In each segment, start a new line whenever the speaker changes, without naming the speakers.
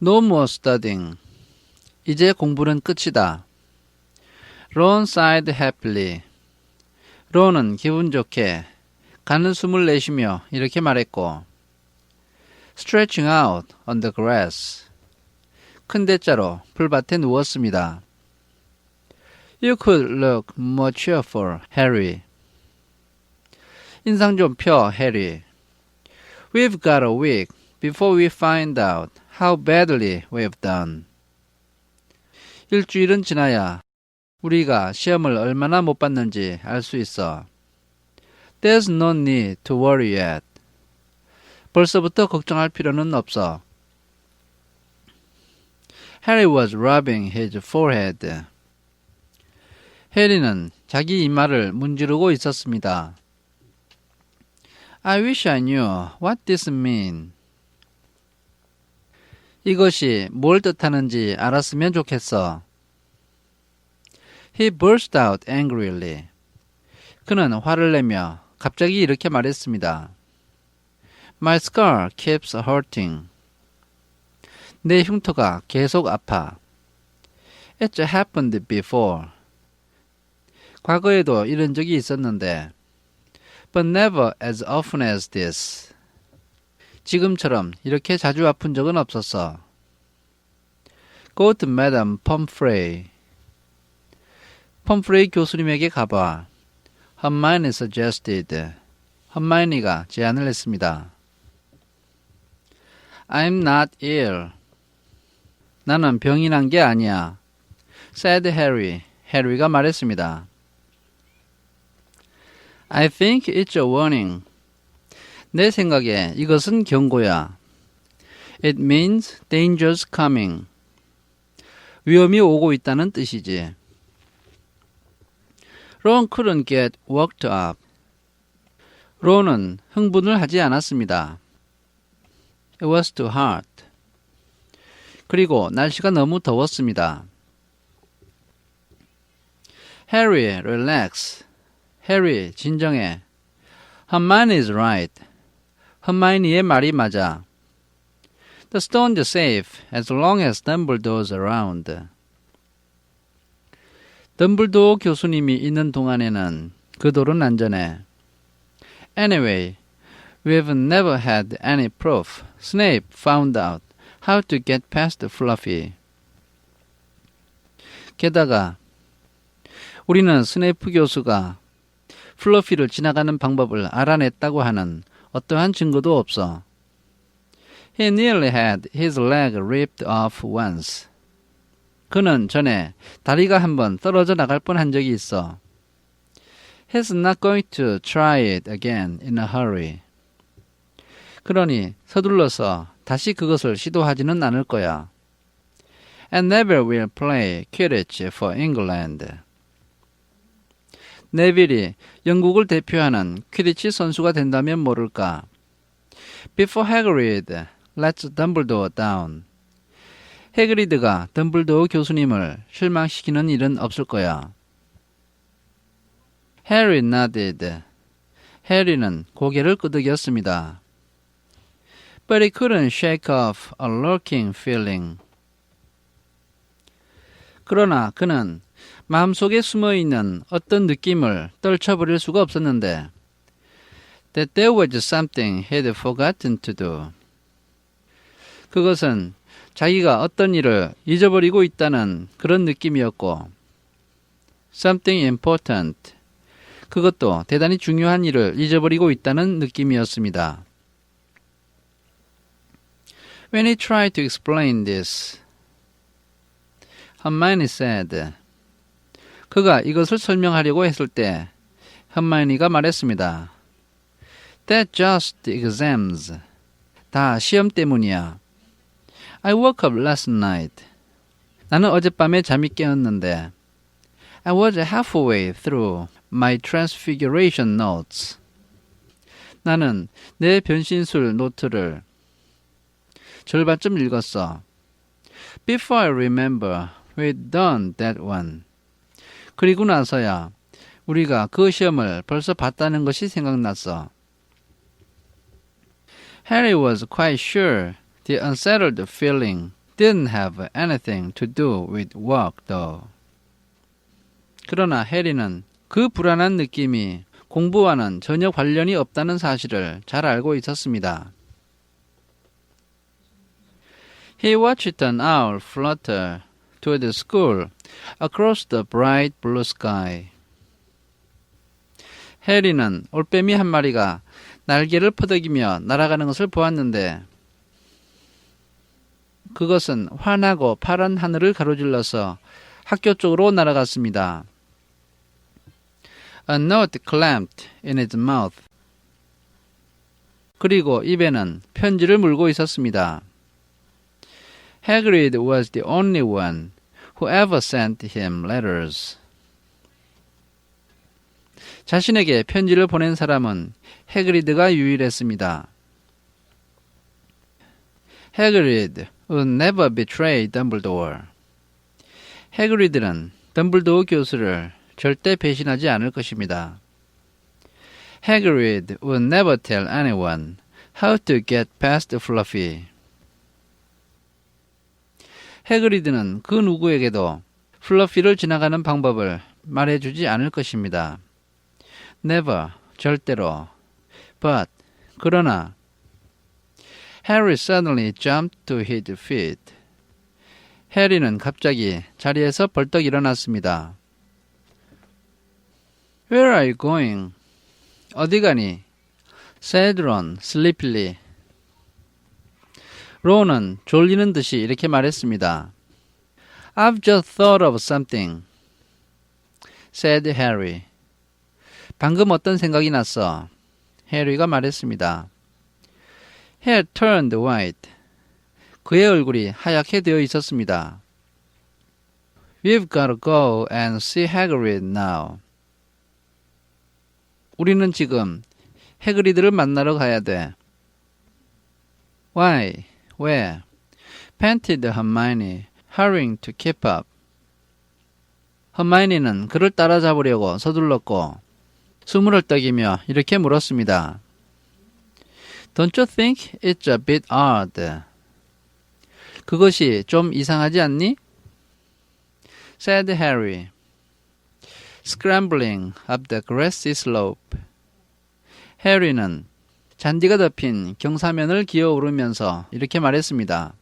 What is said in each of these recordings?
No more studying. 이제 공부는 끝이다. Ron sighed happily. 론은 기분 좋게 가는 숨을 내쉬며 이렇게 말했고 stretching out on the grass. 큰 대자로 풀밭에 누웠습니다. You could look more cheerful, Harry. 인상 좀 펴, 해리. We've got a week before we find out how badly we've done. 일주일은 지나야 우리가 시험을 얼마나 못 봤는지 알 수 있어. There's no need to worry yet. 벌써부터 걱정할 필요는 없어. Harry was rubbing his forehead. 해리는 자기 이마를 문지르고 있었습니다. I wish I knew what this mean. 이것이 뭘 뜻하는지 알았으면 좋겠어. He burst out angrily. 그는 화를 내며 갑자기 이렇게 말했습니다. My skull keeps hurting. 내 흉터가 계속 아파. It's happened before. 과거에도 이런 적이 있었는데, but never as often as this. 지금처럼 이렇게 자주 아픈 적은 없었어. Go to Madame Pomfrey. 펌프레이 교수님에게 가봐. Hermione suggested. 험마이니가 제안을 했습니다. I'm not ill. 나는 병이 난 게 아니야. said Harry. 해리가 말했습니다. I think it's a warning. 내 생각에 이것은 경고야. It means danger's coming. 위험이 오고 있다는 뜻이지. 론 couldn't get worked up. 론은 흥분을 하지 않았습니다. It was too hot. 그리고 날씨가 너무 더웠습니다. Harry, relax. 해리, 진정해. Hermione is right. 험마이니의 말이 맞아. The stone's safe as long as Dumbledore's around. 덤블도어 교수님이 있는 동안에는 그 돌은 안전해. Anyway, we've never had any proof Snape found out how to get past Fluffy. 게다가 우리는 스네이프 교수가 플러피를 지나가는 방법을 알아냈다고 하는 어떠한 증거도 없어. He nearly had his leg ripped off once. 그는 전에 다리가 한번 떨어져 나갈 뻔한 적이 있어. He's not going to try it again in a hurry. 그러니 서둘러서 다시 그것을 시도하지는 않을 거야. And never will play Quidditch for England. 네빌이 영국을 대표하는 퀴디치 선수가 된다면 모를까. Before Hagrid lets Dumbledore down. 해그리드가 덤블도어 교수님을 실망시키는 일은 없을 거야. Harry nodded. 해리는 고개를 끄덕였습니다. But he couldn't shake off a lurking feeling. 그러나 그는 마음속에 숨어 있는 어떤 느낌을 떨쳐버릴 수가 없었는데 that there was something he'd forgotten to do. 그것은 자기가 어떤 일을 잊어버리고 있다는 그런 느낌이었고 something important. 그것도 대단히 중요한 일을 잊어버리고 있다는 느낌이었습니다. When he tried to explain this, Hermione said, 그가 이것을 설명하려고 했을 때 험마이니가 말했습니다. That just exams. 다 시험 때문이야. I woke up last night. 나는 어젯밤에 잠이 깨었는데 I was halfway through my transfiguration notes. 나는 내 변신술 노트를 절반쯤 읽었어. Before I remember, we'd done that one. 그리고 나서야 우리가 그 시험을 벌써 봤다는 것이 생각났어. Harry was quite sure the unsettled feeling didn't have anything to do with work though. 그러나 해리는 그 불안한 느낌이 공부와는 전혀 관련이 없다는 사실을 잘 알고 있었습니다. He watched an owl flutter to the school across the bright blue sky. 해리는 올빼미 한 마리가 날개를 퍼덕이며 날아가는 것을 보았는데 그것은 환하고 파란 하늘을 가로질러서 학교 쪽으로 날아갔습니다. A note clamped in its mouth. 그리고 입에는 편지를 물고 있었습니다. Hagrid was the only one who ever sent him letters. 자신에게 편지를 보낸 사람은 해그리드가 유일했습니다. Hagrid would never betray Dumbledore. 해그리드는 덤블도어 교수를 절대 배신하지 않을 것입니다. Hagrid would never tell anyone how to get past Fluffy. 해그리드는 그 누구에게도 플러피를 지나가는 방법을 말해주지 않을 것입니다. Never, 절대로. But, 그러나 Harry suddenly jumped to his feet. 해리는 갑자기 자리에서 벌떡 일어났습니다. Where are you going? 어디 가니? said Ron sleepily. 론은 졸리는 듯이 이렇게 말했습니다. I've just thought of something, said Harry. 방금 어떤 생각이 났어? 해리가 말했습니다. Had turned white. 그의 얼굴이 하얗게 되어 있었습니다. We've got to go and see Hagrid now. 우리는 지금 해그리드를 만나러 가야 돼. Why? 왜? panted Hermione, hurrying to keep up. 허마이니는 그를 따라잡으려고 서둘렀고 숨을 헐떡이며 이렇게 물었습니다. Don't you think it's a bit odd? 그것이 좀 이상하지 않니? said Harry, scrambling up the grassy slope. 해리는 잔디가 덮인 경사면을 기어오르면서 이렇게 말했습니다.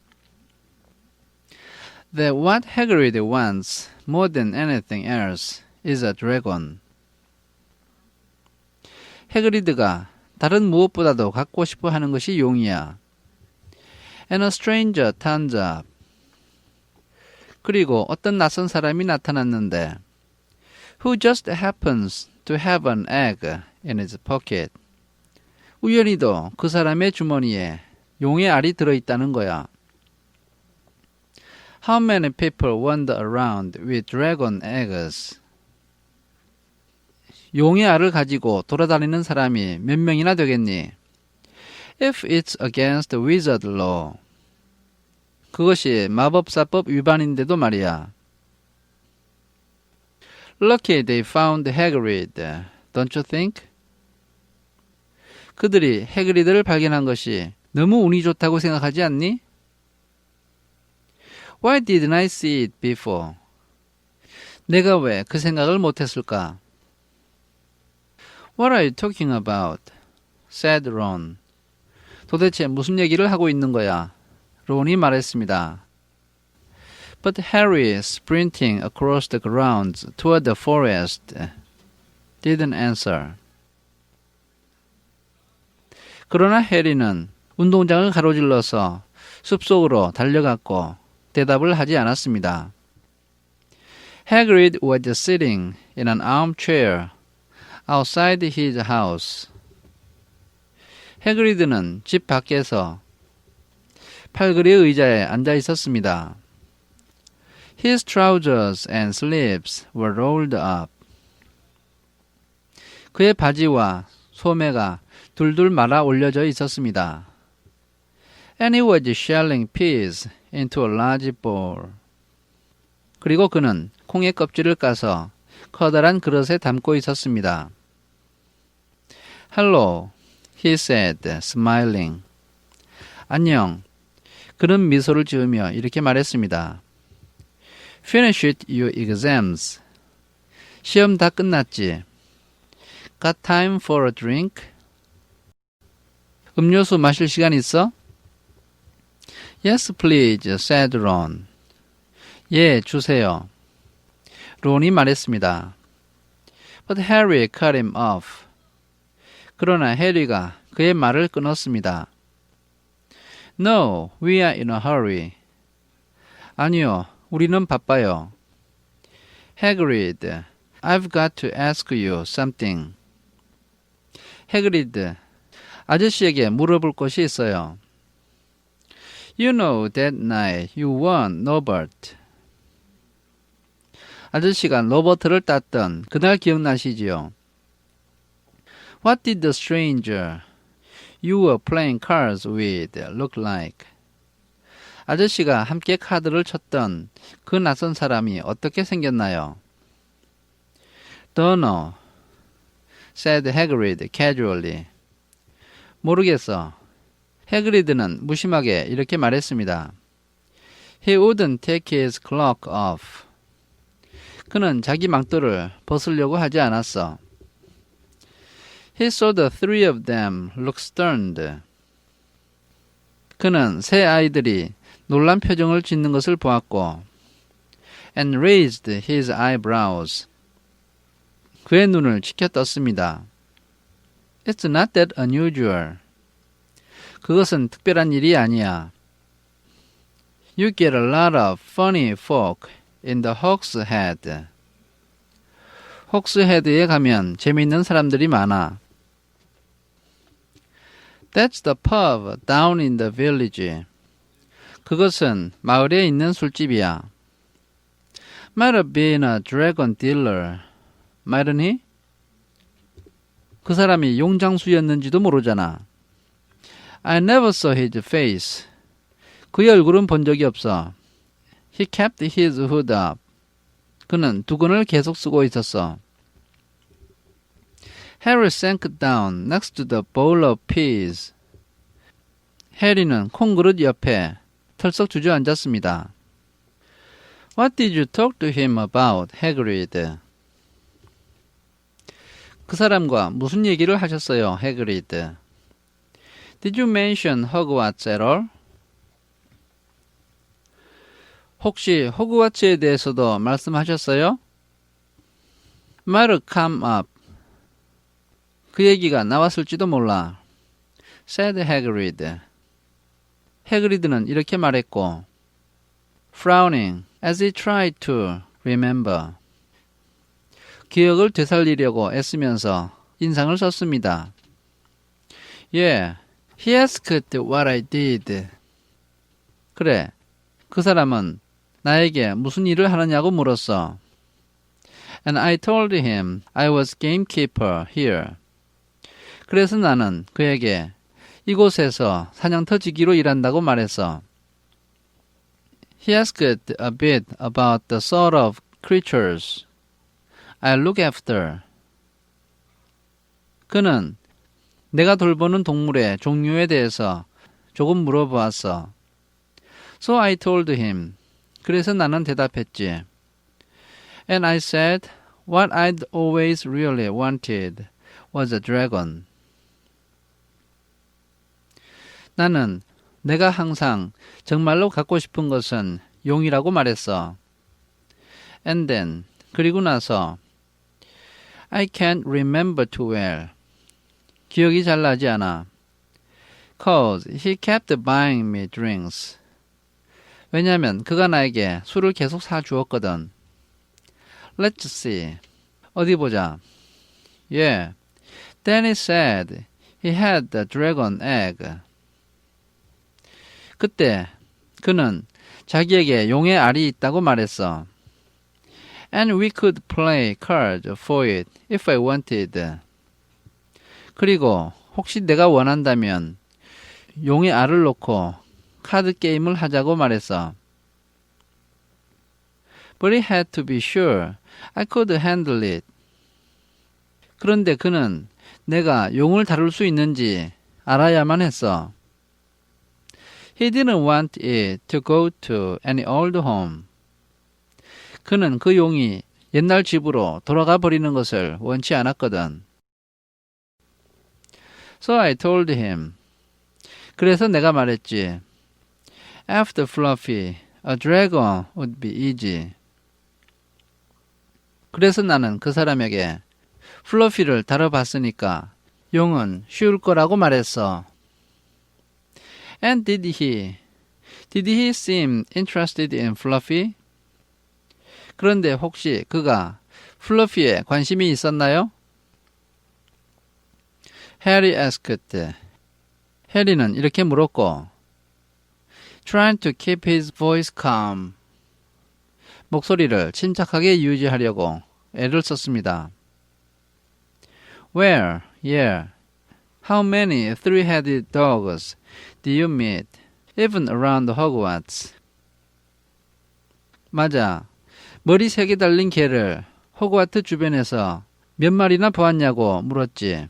That what Hagrid wants more than anything else is a dragon. 해그리드가 다른 무엇보다도 갖고 싶어 하는 것이 용이야. And a stranger turns up. 그리고 어떤 낯선 사람이 나타났는데 who just happens to have an egg in his pocket. 우연히도 그 사람의 주머니에 용의 알이 들어있다는 거야. How many people wander around with dragon eggs? 용의 알을 가지고 돌아다니는 사람이 몇 명이나 되겠니? If it's against wizard law. 그것이 마법사법 위반인데도 말이야. Lucky they found Hagrid, don't you think? 그들이 해그리드를 발견한 것이 너무 운이 좋다고 생각하지 않니? Why didn't I see it before? 내가 왜 그 생각을 못했을까? What are you talking about? said Ron. 도대체 무슨 얘기를 하고 있는 거야? 론이 말했습니다. But Harry, sprinting across the grounds toward the forest, didn't answer. 그러나 해리는 운동장을 가로질러서 숲속으로 달려갔고 대답을 하지 않았습니다. Hagrid was sitting in an armchair outside his house. 해그리드는 집 밖에서 팔걸이의 의자에 앉아 있었습니다. His trousers and sleeves were rolled up. 그의 바지와 소매가 둘둘 말아 올려져 있었습니다. And he was shelling peas into a large bowl. 그리고 그는 콩의 껍질을 까서 커다란 그릇에 담고 있었습니다. Hello, he said, smiling. 안녕. 그는 미소를 지으며 이렇게 말했습니다. Finish it your exams. 시험 다 끝났지. Got time for a drink? 음료수 마실 시간 있어? Yes, please, said Ron. 예, 주세요. 론이 말했습니다. But Harry cut him off. 그러나 해리가 그의 말을 끊었습니다. No, we are in a hurry. 아니요, 우리는 바빠요. Hagrid, I've got to ask you something. 해그리드, 아저씨에게 물어볼 것이 있어요. You know that night you won Norbert. 아저씨가 로버트를 땄던 그날 기억나시지요? What did the stranger you were playing cards with look like? 아저씨가 함께 카드를 쳤던 그 낯선 사람이 어떻게 생겼나요? Don't know, said Hagrid casually. 모르겠어. 해그리드는 무심하게 이렇게 말했습니다. He wouldn't take his cloak off. 그는 자기 망토를 벗으려고 하지 않았어. He saw the three of them look stunned. 그는 세 아이들이 놀란 표정을 짓는 것을 보았고, and raised his eyebrows. 그의 눈을 치켜떴습니다. It's not that unusual. 그것은 특별한 일이 아니야. You get a lot of funny folk in the Hawk's Head. 혹스헤드에 가면 재미있는 사람들이 많아. That's the pub down in the village. 그것은 마을에 있는 술집이야. Might have been a dragon dealer. mightn't he? 그 사람이 용장수였는지도 모르잖아. I never saw his face. 그의 얼굴은 본 적이 없어. He kept his hood up. 그는 두건을 계속 쓰고 있었어. Harry sank down next to the bowl of peas. 해리는 콩그릇 옆에 털썩 주저앉았습니다. What did you talk to him about, Hagrid? 그 사람과 무슨 얘기를 하셨어요, 해그리드? Did you mention Hogwarts at all? 혹시 호그와츠에 대해서도 말씀하셨어요? Have come up. 그 얘기가 나왔을지도 몰라. said Hagrid. 해그리드는 이렇게 말했고, frowning as he tried to remember. 기억을 되살리려고 애쓰면서 인상을 썼습니다. Yeah, he asked what I did. 그래, 그 사람은 나에게 무슨 일을 하느냐고 물었어. And I told him I was gamekeeper here. 그래서 나는 그에게 이곳에서 사냥 터지기로 일한다고 말했어. He asked a bit about the sort of creatures I look after. 그는 내가 돌보는 동물의 종류에 대해서 조금 물어보았어. So I told him. 그래서 나는 대답했지. And I said what I'd always really wanted was a dragon. 나는 내가 항상 정말로 갖고 싶은 것은 용이라고 말했어. And then, 그리고 나서, I can't remember too well. 기억이 잘 나지 않아. Cause he kept buying me drinks. 왜냐면 그가 나에게 술을 계속 사 주었거든. Let's see. 어디 보자. Yeah. Then he said he had the dragon egg. 그때 그는 자기에게 용의 알이 있다고 말했어. And we could play cards for it if I wanted. 그리고 혹시 내가 원한다면 용의 알을 놓고 카드 게임을 하자고 말했어. But he had to be sure I could handle it. 그런데 그는 내가 용을 다룰 수 있는지 알아야만 했어. He didn't want it to go to any old home. 그는 그 용이 옛날 집으로 돌아가 버리는 것을 원치 않았거든. So I told him. 그래서 내가 말했지. After Fluffy, a dragon would be easy. 그래서 나는 그 사람에게 플러피를 다뤄봤으니까 용은 쉬울 거라고 말했어. And did he? Did he seem interested in Fluffy? 그런데 혹시 그가 플러피에 관심이 있었나요? Harry asked. 해리는 이렇게 물었고, trying to keep his voice calm. 목소리를 침착하게 유지하려고 애를 썼습니다. Where? Yeah. How many three-headed dogs do you meet, even around Hogwarts? 맞아. 머리 세개 달린 개를 호그와트 주변에서 몇 마리나 보았냐고 물었지.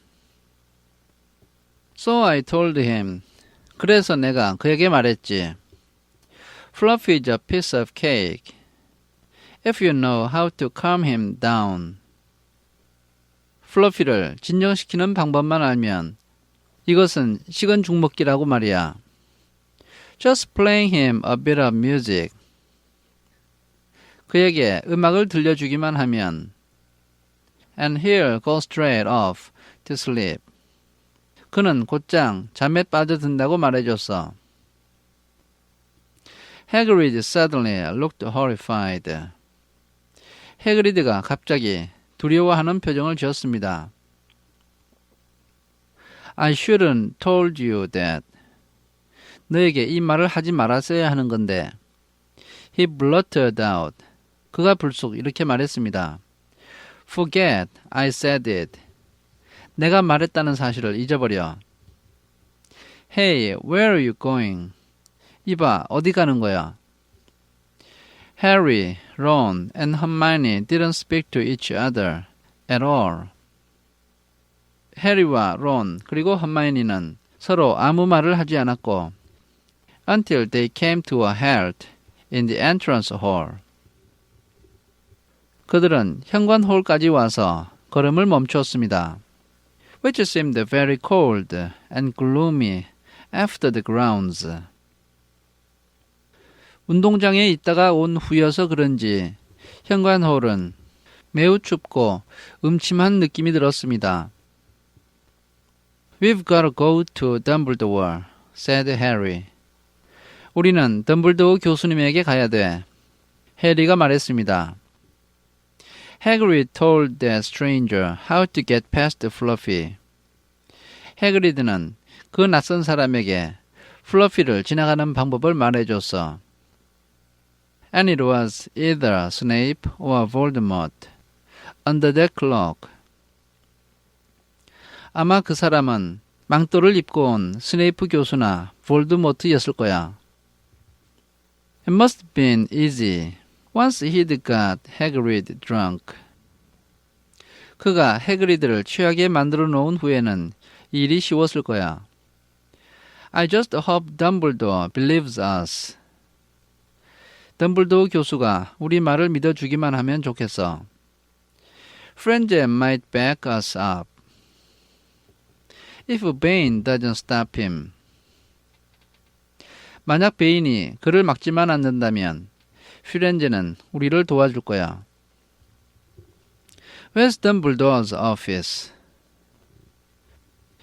So I told him. 그래서 내가 그에게 말했지. Fluffy is a piece of cake. If you know how to calm him down. 플러피를 진정시키는 방법만 알면 이것은 식은 죽 먹기라고 말이야. Just playing him a bit of music. 그에게 음악을 들려주기만 하면 and he'll go straight off to sleep. 그는 곧장 잠에 빠져든다고 말해줬어. Hagrid suddenly looked horrified. 해그리드가 갑자기 두려워하는 표정을 지었습니다. I shouldn't told you that. 너에게 이 말을 하지 말았어야 하는 건데. He blurted out. 그가 불쑥 이렇게 말했습니다. Forget I said it. 내가 말했다는 사실을 잊어버려. Hey, where are you going? 이봐, 어디 가는 거야? Harry, Ron, and Hermione didn't speak to each other at all. 해리와 론 그리고 험마이니는 서로 아무 말을 하지 않았고 until they came to a halt in the entrance hall. 그들은 현관 홀까지 와서 걸음을 멈추었습니다. which seemed very cold and gloomy after the grounds. 운동장에 있다가 온 후여서 그런지 현관홀은 매우 춥고 음침한 느낌이 들었습니다. We've got to go to Dumbledore, said Harry. 우리는 덤블도어 교수님에게 가야 돼. 해리가 말했습니다. Hagrid told the stranger how to get past Fluffy. 해그리드는 그 낯선 사람에게 플러피를 지나가는 방법을 말해줬어. And it was either Snape or Voldemort. Under that cloak. 아마 그 사람은 망토를 입고 온 스네이프 교수나 볼드모트였을 거야. It must have been easy once he'd got Hagrid drunk. 그가 해그리드를 취하게 만들어 놓은 후에는 일이 쉬웠을 거야. I just hope Dumbledore believes us. 덤블도어 교수가 우리 말을 믿어주기만 하면 좋겠어. Friends might back us up. If Bane doesn't stop him. 만약 베인이 그를 막지만 않는다면 퓨렌제는 우리를 도와줄 거야. Where's Dumbledore's office?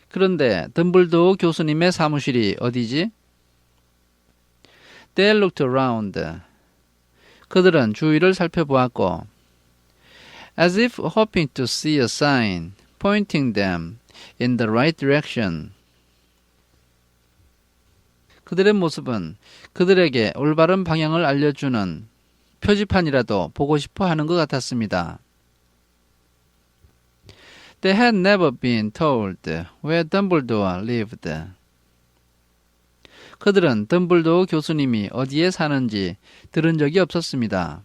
그런데 덤블도어 교수님의 사무실이 어디지? They looked around. 그들은 주위를 살펴보았고 as if hoping to see a sign pointing them in the right direction. 그들의 모습은 그들에게 올바른 방향을 알려주는 표지판이라도 보고 싶어 하는 것 같았습니다. They had never been told where Dumbledore lived. 그들은 덤블도어 교수님이 어디에 사는지 들은 적이 없었습니다.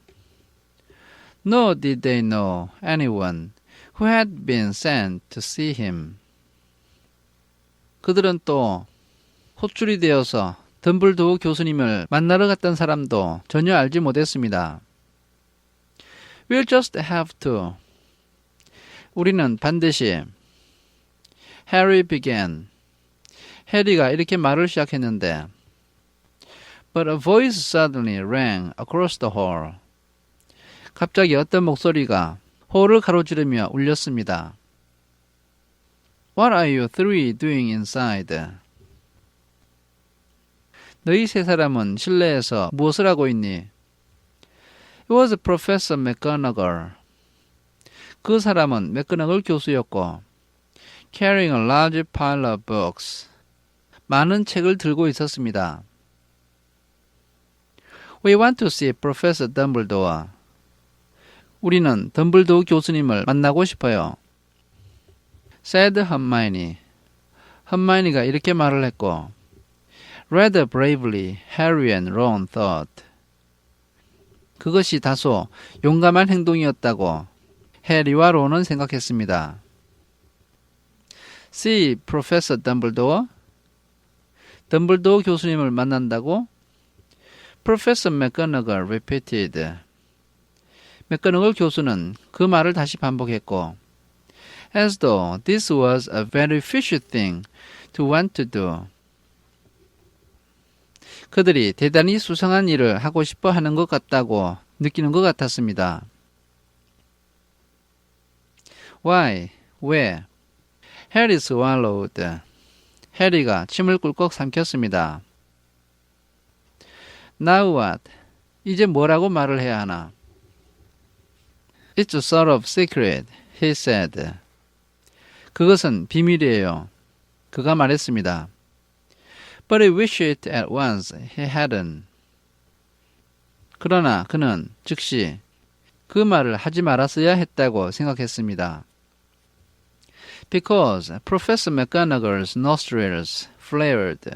Nor did they know anyone who had been sent to see him. 그들은 또 호출이 되어서 덤블도어 교수님을 만나러 갔던 사람도 전혀 알지 못했습니다. We'll just have to. 우리는 반드시 Harry began. 해리가 이렇게 말을 시작했는데 But a voice suddenly rang across the hall. 갑자기 어떤 목소리가 홀을 가로지르며 울렸습니다. What are you three doing inside? 너희 세 사람은 실내에서 무엇을 하고 있니? It was Professor McGonagall. 그 사람은 맥거너글 교수였고, carrying a large pile of books. 많은 책을 들고 있었습니다. We want to see Professor Dumbledore. 우리는 덤블도어 교수님을 만나고 싶어요. said Hermione. 험마이니가 이렇게 말을 했고, rather bravely Harry and Ron thought. 그것이 다소 용감한 행동이었다고 해리와 론은 생각했습니다. See Professor Dumbledore? 덤블도어 교수님을 만난다고? Professor McGonagall repeated. 맥거너글 교수는 그 말을 다시 반복했고, as though this was a very fishy thing to want to do. 그들이 대단히 수상한 일을 하고 싶어 하는 것 같다고 느끼는 것 같았습니다. Why? 왜? Harry swallowed. 해리가 침을 꿀꺽 삼켰습니다. Now what? 이제 뭐라고 말을 해야 하나? It's a sort of secret, he said. 그것은 비밀이에요. 그가 말했습니다. But he wished it at once he hadn't. 그러나 그는 즉시 그 말을 하지 말았어야 했다고 생각했습니다. Because Professor McGonagall's nostrils flared.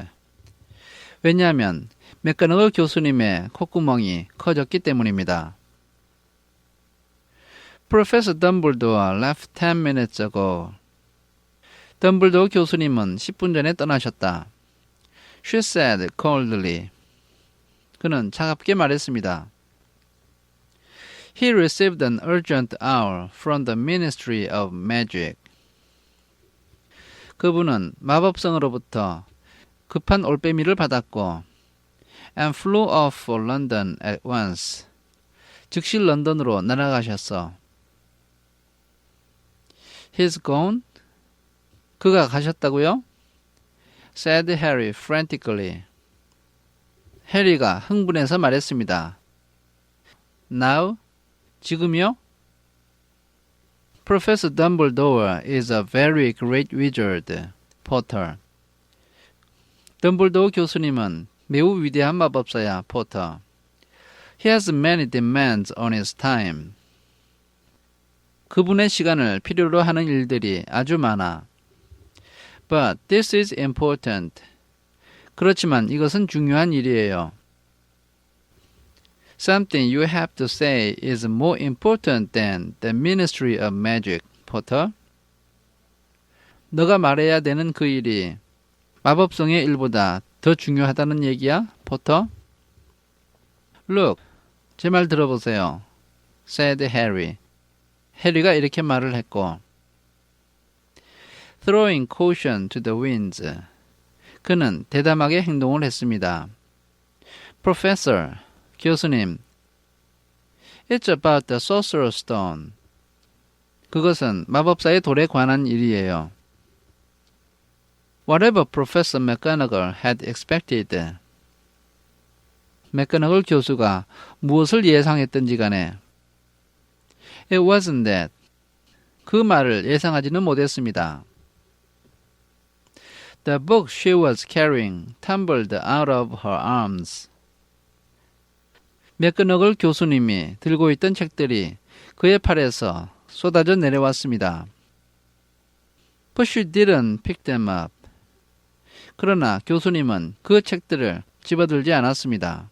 왜냐하면 맥거너글 교수님의 콧구멍이 커졌기 때문입니다. Professor Dumbledore left 10 minutes ago. 덤블도어 교수님은 10분 전에 떠나셨다. She said coldly. 그는 차갑게 말했습니다. He received an urgent hour from the Ministry of Magic. 그분은 마법성으로부터 급한 올빼미를 받았고 and flew off for London at once. 즉시 런던으로 날아가셨어. He's gone? 그가 가셨다고요? Said Harry frantically. 해리가 흥분해서 말했습니다. Now? 지금요? Professor Dumbledore is a very great wizard, Potter. 덤블도어 교수님은 매우 위대한 마법사야, 포터. He has many demands on his time. 그분의 시간을 필요로 하는 일들이 아주 많아. But this is important. 그렇지만 이것은 중요한 일이에요. Something you have to say is more important than the Ministry of Magic, Potter. 너가 말해야 되는 그 일이 마법성의 일보다 더 중요하다는 얘기야, 포터? Look, 제 말 들어보세요. said Harry. 해리가 이렇게 말을 했고 throwing caution to the winds. 그는 대담하게 행동을 했습니다. Professor, 교수님, It's about the Sorcerer's Stone. 그것은 마법사의 돌에 관한 일이에요. Whatever Professor McGonagall had expected. 맥거너글 교수가 무엇을 예상했든지 간에 It wasn't that. 그 말을 예상하지는 못했습니다. The book she was carrying tumbled out of her arms. 맥그너글 교수님이 들고 있던 책들이 그의 팔에서 쏟아져 내려왔습니다. But she didn't pick them up. 그러나 교수님은 그 책들을 집어들지 않았습니다.